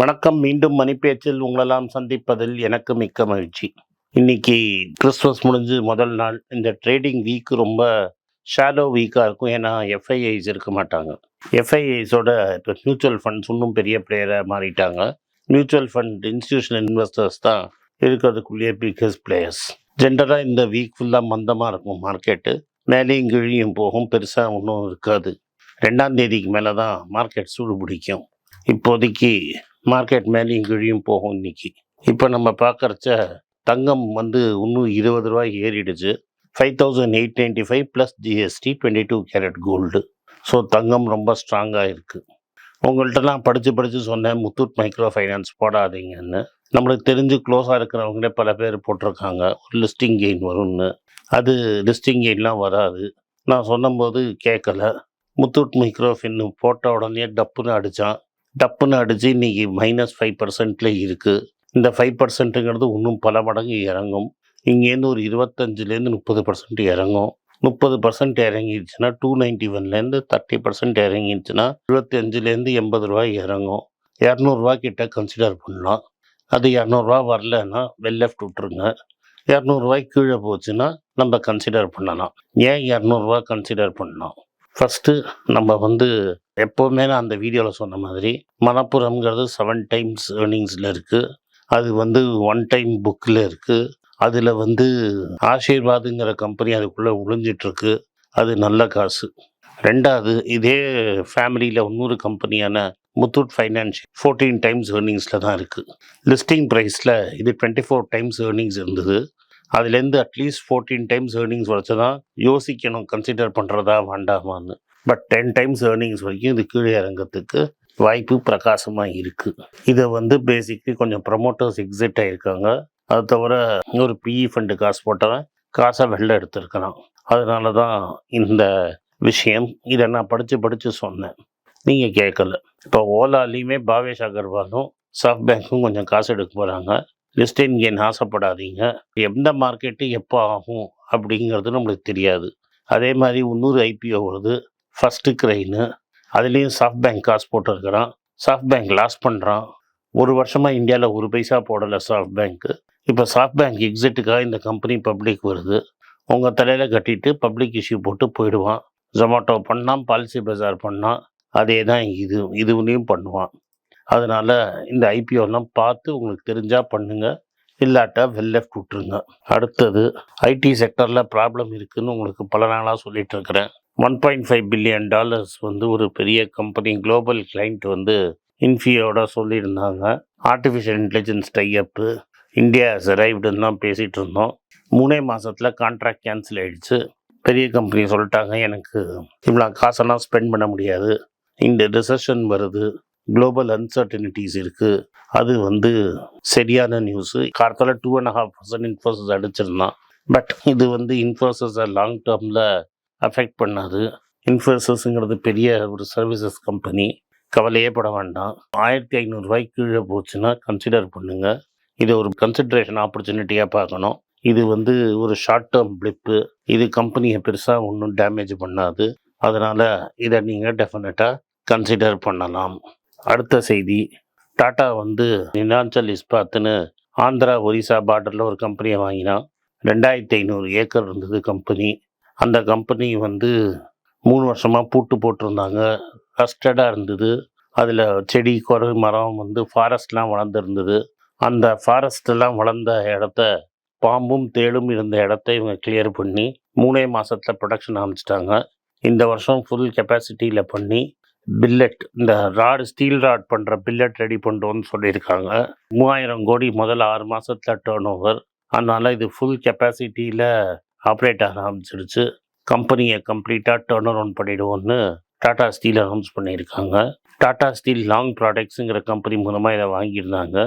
வணக்கம். மீண்டும் மணிப்பேச்சில் உங்களெல்லாம் சந்திப்பதில் எனக்கு மிக்க மகிழ்ச்சி. இன்னைக்கு கிறிஸ்மஸ் முடிஞ்சு முதல் நாள். இந்த ட்ரேடிங் வீக் ரொம்ப ஷாலோ வீக்காக இருக்கும். ஏன்னா எஃப்ஐஐஸ் இருக்க மாட்டாங்க. எஃப்ஐஐஸோட இப்போ மியூச்சுவல் ஃபண்ட்ஸ் இன்னும் பெரிய பிளேயராக மாறிட்டாங்க. மியூச்சுவல் ஃபண்ட் இன்ஸ்டியூஷனல் இன்வெஸ்டர்ஸ் தான் இருக்கிறதுக்குள்ளேயே பிக்கஸ்ட் பிளேயர்ஸ் ஜென்ரலாக இந்த வீக் ஃபுல்லாக மந்தமாக இருக்கும் மார்க்கெட்டு மேலேயும் கீழியும் போகும். பெருசாக ஒன்றும் இருக்காது. ரெண்டாம் தேதிக்கு மேலே தான் மார்க்கெட் சூடு பிடிக்கும். இப்போதைக்கு மார்க்கெட் மேலேயும் கீழியும் போகும் இன்றைக்கி இப்போ நம்ம பார்க்குறச்ச தங்கம் வந்து இன்னும் இருபது ரூபாய் ஏறிடுச்சு. Five thousand eight ninety five plus GST twenty two carat gold so தங்கம் ரொம்ப ஸ்ட்ராங்காக இருக்குது உங்கள்கிட்டலாம் படித்து படித்து சொன்னேன் முத்தூட் மைக்ரோ ஃபைனான்ஸ் போடாதீங்கன்னு. நம்மளுக்கு தெரிஞ்சு க்ளோஸாக இருக்கிறவங்களே பல பேர் போட்டிருக்காங்க. ஒரு லிஸ்டிங் கெயின் வரும்னு. அது லிஸ்டிங் கெயின்லாம் வராது. நான் சொன்னபோது கேட்கல. முத்தூட் மைக்ரோ ஃபின்னு போட்ட உடனே டப்புன்னு அடித்தான் டப்புன்னு அடித்து இன்றைக்கி மைனஸ் ஃபைவ் பர்சன்ட்ல இருக்குது இந்த ஃபைவ் பர்சன்ட்டுங்கிறது இன்னும் பல மடங்கு இறங்கும். இங்கேருந்து ஒரு இருபத்தஞ்சிலேருந்து முப்பது பர்சன்ட் இறங்கும். முப்பது பர்சன்ட் இறங்கிடுச்சுன்னா டூ நைன்ட்டி ஒன்லேருந்து தேர்ட்டி பர்சன்ட் இறங்கிடுச்சுன்னா இருபத்தஞ்சிலேருந்து எண்பது ரூபாய் இறங்கும். இரநூறுவா கிட்ட கன்சிடர் பண்ணலாம். அது இரநூறுவா வரலன்னா வெல் லெஃப்ட் விட்ருங்க கீழே போச்சுன்னா நம்ம கன்சிடர் பண்ணலாம். ஏன் இரநூறுவா கன்சிடர் பண்ணலாம்? ஃபஸ்ட்டு நம்ம வந்து எப்போவுமே நான் அந்த வீடியோவில் சொன்ன மாதிரி மணப்புறம்ங்கிறது செவன் டைம்ஸ் ஏர்னிங்ஸில் இருக்குது அது வந்து ஒன் டைம் புக்கில் இருக்குது அதில் வந்து ஆசீர்வாதுங்கிற கம்பெனி அதுக்குள்ளே ஒளிஞ்சிட்ருக்கு அது நல்ல காசு. ரெண்டாவது இதே ஃபேமிலியில் இன்னொரு கம்பெனியான முத்தூட் ஃபைனான்ஸ் ஃபோர்டீன் டைம்ஸ் ஏர்னிங்ஸில் தான் இருக்குது லிஸ்டிங் ப்ரைஸில் இது டுவெண்ட்டி ஃபோர் டைம்ஸ் ஏர்னிங்ஸ் இருந்தது. அதுலேருந்து அட்லீஸ்ட் ஃபோர்டீன் டைம்ஸ் ஏர்னிங்ஸ் வச்சு தான் யோசிக்கணும் கன்சிடர் பண்ணுறதா வேண்டாமான்னு. பட் டென் டைம்ஸ் ஏர்னிங்ஸ் வரைக்கும் இது கீழே இறங்கிறதுக்கு வாய்ப்பு பிரகாசமாக இருக்குது இதை வந்து பேசிக்லி கொஞ்சம் ப்ரமோட்டர்ஸ் எக்ஸிட் ஆகியிருக்காங்க அது தவிர ஒரு பிஇ ஃபண்டு காசு போட்டவன் காசை வெளில எடுத்திருக்கலாம் அதனால தான் இந்த விஷயம் இதை நான் படித்து படித்து சொன்னேன். நீங்கள் கேட்கல. இப்போ ஓலாலையுமே பாவேஷ் அகர்வாலும் சாஃப்ட் பேங்க்கும் கொஞ்சம் காசு எடுக்க போகிறாங்க லிஸ்டின் கெயின் ஆசைப்படாதீங்க. எந்த மார்க்கெட்டு எப்போ ஆகும் அப்படிங்கிறது நம்மளுக்கு தெரியாது. அதே மாதிரி இன்னொரு ஐபிஓ வருது. ஃபஸ்ட்டு கிரைனு அதுலேயும் சாஃப்ட் பேங்க் காசு போட்டிருக்கிறான். சாஃப்ட் பேங்க் லாஸ் பண்ணுறான் ஒரு வருஷமாக இந்தியாவில் ஒரு பைசா போடலை சாஃப்ட் பேங்க்கு இப்போ சாஃப்ட் பேங்க் எக்ஸிட்டுக்காக இந்த கம்பெனி பப்ளிக் வருது. உங்கள் தலையில் கட்டிட்டு பப்ளிக் இஷ்யூ போட்டு போயிடுவான். ஜொமேட்டோ பண்ணான் பாலிசி பஜார் பண்ணான். அதே தான் இது. இதுவுலேயும் பண்ணுவான். அதனால் இந்த ஐபிஓலாம் பார்த்து உங்களுக்கு தெரிஞ்சால் பண்ணுங்கள் இல்லாட்டா வெல் லெஃப்ட் விட்ருங்க அடுத்தது ஐடி செக்டரில் ப்ராப்ளம் இருக்குதுன்னு உங்களுக்கு பல நாளாக சொல்லிட்டு இருக்கிறேன். One point five billion dollars வந்து ஒரு பெரிய கம்பெனி குளோபல் கிளைண்ட் வந்து இன்ஃபியோட சொல்லியிருந்தாங்க. Artificial intelligence tie up India அரைவ்டுன்னு தான் பேசிகிட்டு இருந்தோம். மூணே மாதத்தில் கான்ட்ராக்ட் கேன்சல் ஆகிடுச்சு பெரிய கம்பெனி சொல்லிட்டாங்க எனக்கு இவ்வளோ காசெல்லாம் ஸ்பெண்ட் பண்ண முடியாது. இந்த ரிசப்ஷன் வருது. குளோபல் அன்சர்டனிட்டிஸ் இருக்குது அது வந்து சரியான நியூஸு காலத்தில் two and half percent Infosys அடிச்சிருந்தான். But இது வந்து இன்ஃபோசிஸை லாங் டேர்மில் அஃபெக்ட் பண்ணாது. இன்ஃபோசிஸ்ங்கிறது பெரிய ஒரு சர்வீசஸ் கம்பெனி கவலையே பட வேண்டாம். ஆயிரத்தி ஐநூறுரூவாய்க்கு கீழே போச்சுன்னா கன்சிடர் பண்ணுங்கள் இது ஒரு கன்சிடரேஷன் ஆப்பர்ச்சுனிட்டியாக பார்க்கணும். இது வந்து ஒரு ஷார்ட் டேர்ம் பிளிப்பு இது கம்பெனியை பெருசாக ஒன்றும் டேமேஜ் பண்ணாது. அதனால் இதை நீங்கள் டெஃபினட்டாக கன்சிடர் பண்ணலாம். அடுத்த செய்தி. டாட்டா வந்து நிலாஞ்சல் இஸ்பாத்துன்னு ஆந்திரா ஒரிசா பார்டரில் ஒரு கம்பெனியை வாங்கினான். ரெண்டாயிரத்தி ஐநூறு ஏக்கர் இருந்தது கம்பெனி அந்த கம்பெனி வந்து மூணு வருஷமாக பூட்டு போட்டிருந்தாங்க. ரஸ்டடாக இருந்தது. அதில் செடி குறை மரம் வந்து ஃபாரஸ்ட்லாம் வளர்ந்துருந்தது. அந்த ஃபாரஸ்டெல்லாம் வளர்ந்த இடத்த பாம்பும் தேளும் இருந்த இடத்த இவங்க கிளியர் பண்ணி மூணே மாதத்தில் ப்ரொடக்ஷன் ஆரம்பிச்சிட்டாங்க. இந்த வருஷம் ஃபுல் கெப்பாசிட்டியில் பண்ணி பில்லட் இந்த ராடு ஸ்டீல் ராட் பண்ணுற பில்லட் ரெடி பண்ணுறோன்னு சொல்லியிருக்காங்க. மூவாயிரம் கோடி முதல் ஆறு மாதத்தில் டேர்ன் ஓவர் அதனால் இது ஃபுல் கெப்பாசிட்டியில் ஆப்ரேட் ஆக ஆரம்பிச்சிடுச்சு கம்பெனியை கம்ப்ளீட்டாக டேர்ன் அரவுண்ட் பண்ணிவிடுவோன்னு டாடா ஸ்டீல் அனௌன்ஸ் பண்ணியிருக்காங்க. டாடா ஸ்டீல் லாங் ப்ராடக்ட்ஸுங்கிற கம்பெனி மூலமாக இதை வாங்கியிருந்தாங்க.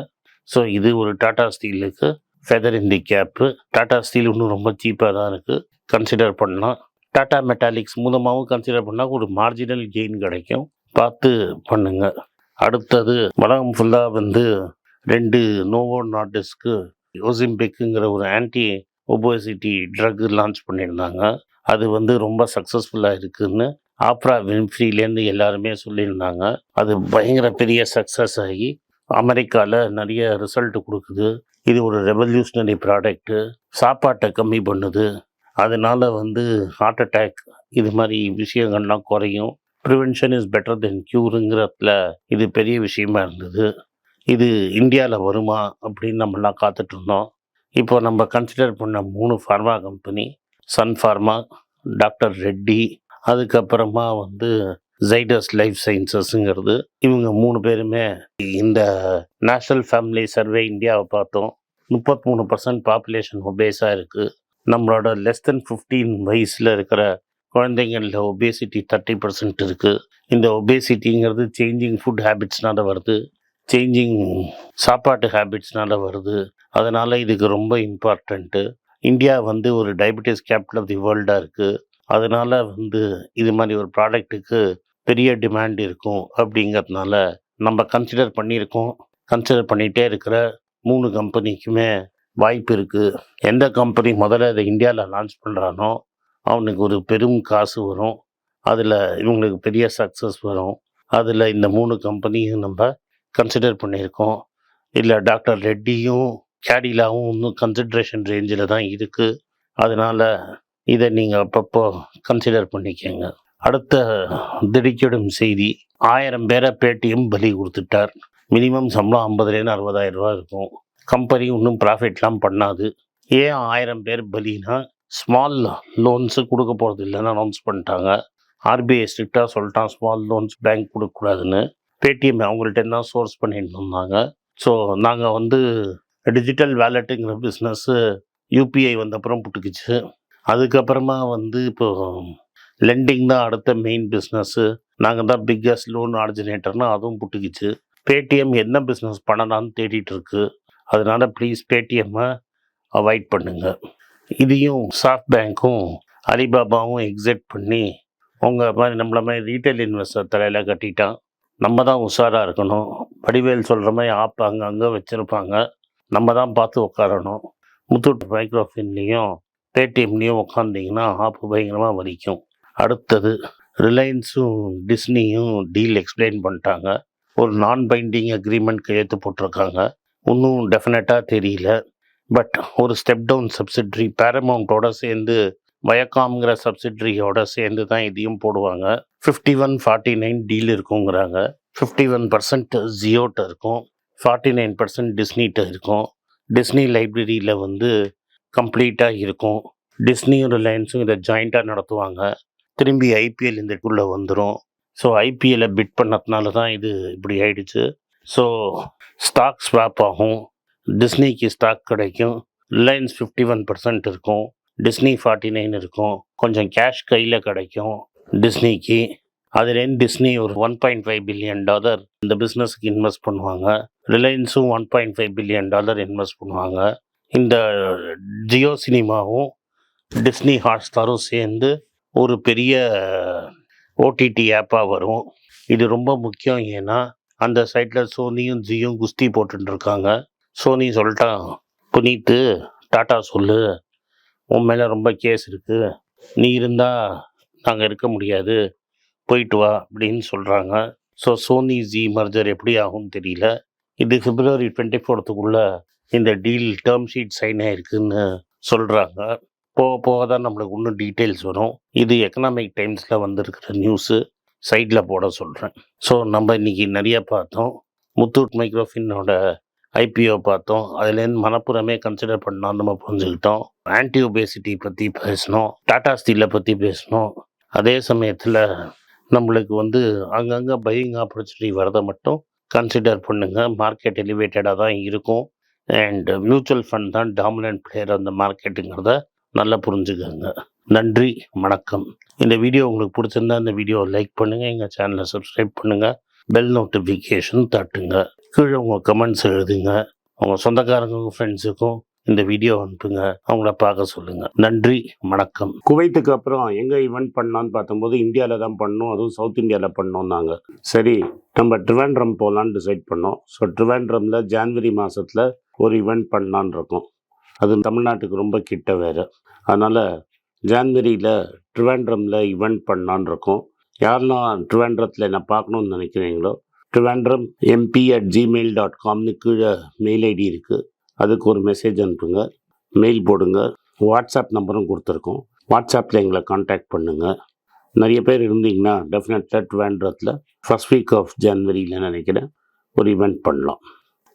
ஸோ இது ஒரு டாடா ஸ்டீலுக்கு ஃபெதர் இந்த கேப்பு டாடா ஸ்டீல் இன்னும் ரொம்ப சீப்பாக தான் இருக்குது கன்சிடர் பண்ணலாம். டாடா மெட்டாலிக்ஸ் மூலமாகவும் கன்சிடர் பண்ணால் ஒரு மார்ஜினல் கெயின் கிடைக்கும். பார்த்து பண்ணுங்க. அடுத்தது உலகம் ஃபுல்லாக வந்து ரெண்டு நோவோ நாட்டிஸ்க்கு யோசிம்பிக்குங்கிற ஒரு ஆன்டி ஒபோசிட்டி ட்ரக் லான்ச் பண்ணியிருந்தாங்க. அது வந்து ரொம்ப சக்ஸஸ்ஃபுல்லாக இருக்குதுன்னு ஆப்ரா வின்ஃப்ரீலேருந்து எல்லாருமே சொல்லியிருந்தாங்க. அது பயங்கர பெரிய சக்ஸஸ் ஆகி அமெரிக்காவில் நிறைய ரிசல்ட் கொடுக்குது. இது ஒரு ரெவல்யூஷனரி ப்ராடக்ட்டு சாப்பாட்டை கம்மி பண்ணுது. அதனால் வந்து ஹார்ட் அட்டாக் இது மாதிரி விஷயங்கள்லாம் குறையும். ப்ரிவென்ஷன் இஸ் பெட்டர் தென் க்யூருங்கிறதுல இது பெரிய விஷயமா இருந்தது. இது இந்தியாவில் வருமா அப்படின்னு நம்மலாம் காத்துட்டு இருந்தோம். இப்போ நம்ம கன்சிடர் பண்ண மூணு pharma company Sun pharma doctor Reddy அதுக்கப்புறமா வந்து ஜைடஸ் லைஃப் சயின்சஸ்ங்கிறது இவங்க மூணு பேருமே இந்த நேஷ்னல் ஃபேமிலி சர்வே இந்தியாவை பார்த்தோம். முப்பத்தி மூணு பர்சன்ட் பாப்புலேஷன் ஒபேஸாக இருக்குது நம்மளோட லெஸ் தென் ஃபிஃப்டீன் வயசில் இருக்கிற குழந்தைங்களில் ஒபேசிட்டி தேர்ட்டி பர்சன்ட் இருக்குது இந்த ஒபேசிட்டிங்கிறது சேஞ்சிங் ஃபுட் ஹேபிட்ஸ்னால வருது. சேஞ்சிங் சாப்பாட்டு ஹேபிட்ஸ்னால வருது. அதனால் இதுக்கு ரொம்ப இம்பார்ட்டண்ட்டு இந்தியா வந்து ஒரு டயபிட்டிஸ் கேபிட்டல் ஆஃப் தி வேர்ல்டாக இருக்குது அதனால் வந்து இது மாதிரி ஒரு ப்ராடக்ட்டுக்கு பெரிய டிமாண்ட் இருக்கும் அப்படிங்கிறதுனால நம்ம கன்சிடர் பண்ணியிருக்கோம். கன்சிடர் பண்ணிகிட்டே இருக்கிற மூணு கம்பெனிக்குமே வாய்ப்பு இருக்குது எந்த கம்பெனி முதல்ல இதை இந்தியாவில் லான்ச் பண்ணுறானோ அவனுக்கு ஒரு பெரும் காசு வரும். அதில் இவங்களுக்கு பெரிய சக்ஸஸ் வரும். அதில் இந்த மூணு கம்பெனியும் நம்ம கன்சிடர் பண்ணியிருக்கோம். இல்லை டாக்டர் ரெட்டியும் கேடிலாவும் இன்னும் கன்சிட்ரேஷன் ரேஞ்சில் தான் இருக்குது அதனால் இதை நீங்கள் அப்பப்போ கன்சிடர் பண்ணிக்கோங்க. அடுத்த திடுக்கிடும் செய்தி ஆயிரம் பேரை பேடிஎம் பலி கொடுத்துட்டார். மினிமம் சம்பளம் ஐம்பதுலேருந்து அறுபதாயிரம் ரூபா இருக்கும். கம்பெனி ஒன்றும் ப்ராஃபிட்லாம் பண்ணாது. ஏன் ஆயிரம் பேர் பலினா ஸ்மால் லோன்ஸு கொடுக்க போகிறது இல்லைன்னு அனௌன்ஸ் பண்ணிட்டாங்க. ஆர்பிஐ ஸ்ட்ரிக்டாக சொல்லிட்டான் ஸ்மால் லோன்ஸ் பேங்க் கொடுக்கக்கூடாதுன்னு. பேடிஎம் அவங்கள்ட்ட தான் சோர்ஸ் பண்ணிட்டு இருந்தாங்க. ஸோ நாங்கள் வந்து டிஜிட்டல் வேலெட்டுங்கிற பிஸ்னஸ்ஸு யூபிஐ வந்தப்புறம் புட்டுக்குச்சு. அதுக்கப்புறமா வந்து இப்போ லெண்டிங் தான் அடுத்த மெயின் பிஸ்னஸ்ஸு நாங்கள் தான் பிக்கஸ்ட் லோன் ஆர்ஜினேட்டர்னு அதுவும் புட்டுக்குச்சு. பேடிஎம் என்ன பிஸ்னஸ் பண்ணலான்னு தேடிட்டு இருக்கு. அதனால ப்ளீஸ் பேடிஎம்மை அவாய்ட் பண்ணுங்கள் இதையும் சாஃப்ட் பேங்க்கும் அலிபாபாவும் எக்ஸிட் பண்ணி உங்கள் மாதிரி நம்மள மாதிரி ரீட்டைல் இன்வெஸ்டர் தலையில் கட்டிட்டான் நம்ம தான் உஷாராக இருக்கணும். வடிவேல் சொல்கிற மாதிரி ஆப் அங்கங்கே வச்சுருப்பாங்க. நம்ம தான் பார்த்து உட்காரணும் முத்தூட் மைக்ரோஃபின்லேயும் பேடிஎம்லேயும் உட்காந்திங்கன்னா ஆப் பயங்கரமாக வலிக்கும். அடுத்தது ரிலையன்ஸும் டிஸ்னியும் டீல் எக்ஸ்பிளைன் பண்ணிட்டாங்க. ஒரு நான் பைண்டிங் அக்ரிமெண்ட் கையெழுத்து போட்டிருக்காங்க. ஒன்றும் டெஃபினட்டாக தெரியல. பட் ஒரு ஸ்டெப் டவுன் சப்சிட்ரி பேரமௌண்ட்டோட சேர்ந்து வயக்காம்ங்கிற சப்சிட்ரியோட சேர்ந்து தான் இதையும் போடுவாங்க. Fifty one forty nine deal இருக்குங்கிறாங்க. ஃபிஃப்டி ஒன் பர்சன்ட் ஜியோட்ட இருக்கும். ஃபார்ட்டி நைன் பர்சன்ட் டிஸ்னிட்ட இருக்கும். டிஸ்னி லைப்ரரியில் வந்து கம்ப்ளீட்டாக இருக்கும். டிஸ்னியும் ரிலையன்ஸும் இதை ஜாயிண்ட்டாக நடத்துவாங்க. திரும்பி ஐபிஎல் இந்த இதுக்குள்ளே வந்துடும் ஸோ ஐபிஎல்லை பிட் பண்ணதுனால தான் இது இப்படி ஆயிடுச்சு. ஸோ ஸ்டாக் ஸ்வாப் ஆகும். டிஸ்னிக்கு ஸ்டாக் கிடைக்கும். ரிலையன்ஸ் ஃபிஃப்டி ஒன் பர்சன்ட் இருக்கும். டிஸ்னி ஃபார்ட்டி நைன் இருக்கும். கொஞ்சம் கேஷ் கையில் கிடைக்கும் டிஸ்னிக்கு அதுலேருந்து டிஸ்னி ஒரு one point five billion dollar இந்த பிஸ்னஸுக்கு இன்வெஸ்ட் பண்ணுவாங்க. ரிலையன்ஸும் one point five billion dollar invest பண்ணுவாங்க. இந்த ஜியோ சினிமாவும் டிஸ்னி ஹாட்ஸ்டாரும் சேர்ந்து ஒரு பெரிய ஓடிடி ஆப்பாக வரும். இது ரொம்ப முக்கியம் ஏன்னா அந்த சைட்டில் சோனியும் ஜியும் குஸ்தி போட்டுட்டு இருக்காங்க சோனி சொல்லிட்டான் புனீத்து டாட்டா சொல்லு. உன் மேலே ரொம்ப கேஸ் இருக்குது நீ இருந்தால் நாங்கள் இருக்க முடியாது. போயிட்டு வா அப்படின்னு சொல்கிறாங்க ஸோ சோனி ஜி மர்ஜர் எப்படி ஆகும்னு தெரியல. இது பிப்ரவரி டுவெண்ட்டி ஃபோர்த்துக்குள்ளே இந்த டீல் டேர்ம் ஷீட் சைன் ஆயிருக்குன்னு சொல்கிறாங்க போக போக தான் நம்மளுக்கு இன்னும் டீட்டெயில்ஸ் வரும். இது எக்கனாமிக் டைம்ஸில் வந்திருக்கிற நியூஸு சைடில் போட சொல்கிறேன் ஸோ நம்ம இன்றைக்கி நிறைய பார்த்தோம். முத்தூட் மைக்ரோஃபின்னோட ஐபிஓ பார்த்தோம். அதுலேருந்து மனப்புறமே கன்சிடர் பண்ணோம். நம்ம புரிஞ்சுக்கிட்டோம். ஆன்டி ஒபேசிட்டி பற்றி பேசணும் டாடா ஸ்டீலை பற்றி பேசணும் அதே சமயத்தில் நம்மளுக்கு வந்து அங்கங்கே பையிங் ஆப்பர்ச்சுனிட்டி வரதை மட்டும் கன்சிடர் பண்ணுங்கள் மார்க்கெட் எலிவேட்டடாக தான் இருக்கும். அண்ட் மியூச்சுவல் ஃபண்ட் தான் டாமினன்ட் பிளேயர் அந்த மார்க்கெட்டுங்கிறத நல்லா புரிஞ்சுக்கோங்க. நன்றி வணக்கம். இந்த வீடியோ உங்களுக்கு பிடிச்சிருந்தா இந்த வீடியோவை லைக் பண்ணுங்கள் எங்கள் சேனலை சப்ஸ்கிரைப் பண்ணுங்கள் பெல் நோட்டிஃபிகேஷன் தட்டுங்க. கீழே உங்கள் கமெண்ட்ஸ் எழுதுங்க. உங்கள் சொந்தக்காரங்களுக்கும் ஃப்ரெண்ட்ஸுக்கும் இந்த வீடியோ அனுப்புங்க. அவங்கள பார்க்க சொல்லுங்கள் நன்றி வணக்கம். குவைத்துக்கு அப்புறம் எங்கே ஈவெண்ட் பண்ணான்னு பார்த்தம்போது இந்தியாவில் தான் பண்ணோம். அதுவும் சவுத் இந்தியாவில் பண்ணோம் நாங்கள் சரி நம்ம ட்ரிவாண்ட்ரம் போகலான்னு டிசைட் பண்ணோம். ஸோ ட்ரிவாண்ட்ரமில் ஜான்வரி மாதத்தில் ஒரு ஈவெண்ட் பண்ணலான்னு இருக்கோம். அது தமிழ்நாட்டுக்கு ரொம்ப கிட்ட வேறு. அதனால் ஜான்வரியில் ட்ரிவாண்ட்ரமில் இவெண்ட் பண்ணலான்னு இருக்கோம். யாரெல்லாம் ட்ரிவாண்ட்ரத்தில் என்ன பார்க்கணுன்னு நினைக்கிறீங்களோ Trivandrum MP at Gmail dot காம்னு கீழே மெயில் ஐடி இருக்குது அதுக்கு ஒரு மெசேஜ் அனுப்புங்க. மெயில் போடுங்க. வாட்ஸ்அப் நம்பரும் கொடுத்துருக்கோம். வாட்ஸ்அப்பில் எங்களை காண்டாக்ட் பண்ணுங்கள் நிறைய பேர் இருந்தீங்கன்னா டெஃபினட்டாக ட்ரிவாண்ட்ரத்தில் ஃபர்ஸ்ட் வீக் ஆஃப் ஜான்வரியில் நினைக்கிறேன் ஒரு ஈவெண்ட் பண்ணலாம்.